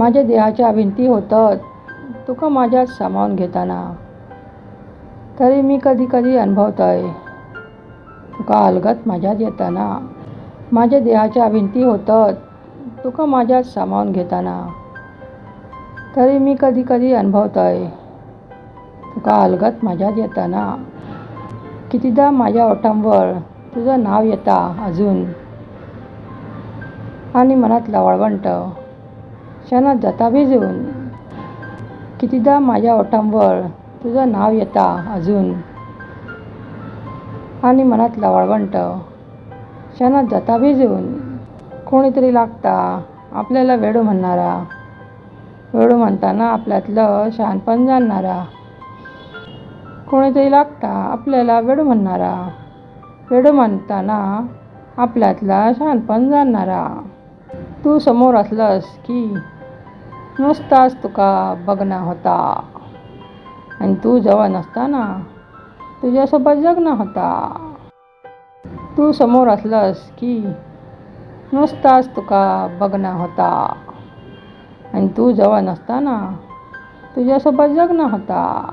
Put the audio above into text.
माझ्या देहाच्या भिंती होतात. तुका माझ्यात सामावून घेताना. तरी मी कधी कधी अनुभवतय. तुका अलगत माझ्यात येताना. माझ्या देहाच्या भिंती होतात. तुका माझ्यात सामावून घेताना. तरी मी कधी कधी अनुभवतय. तुका अलगत माझ्यात येताना. कितीदा माझ्या ओठांवर तुझं नाव येता अजून. आणि मनात वाळवंट क्षणात जाता भिजून कितीदा माझ्या ओठांवर तुझं नाव येता अजून? आणि मनातला वाळवंट क्षणात जाता भिजून कोणीतरी लागता आपल्याला वेडू म्हणणारा. वेडू म्हणताना आपल्यातलं शहाणपण जाणणारा. कोणीतरी लागता आपल्याला वेडू म्हणणारा. वेडू म्हणताना आपल्यातला शहाणपण जाणणारा. तू समोर असलंस की नुसताच तुका बघणं होता. आणि तू जवळ नसताना तुझ्यासोबत जगणं होता. तू समोर असलास की नुसताच तुका बघणं होता. आणि तू जवळ नसताना तुझ्यासोबत जगणं होता.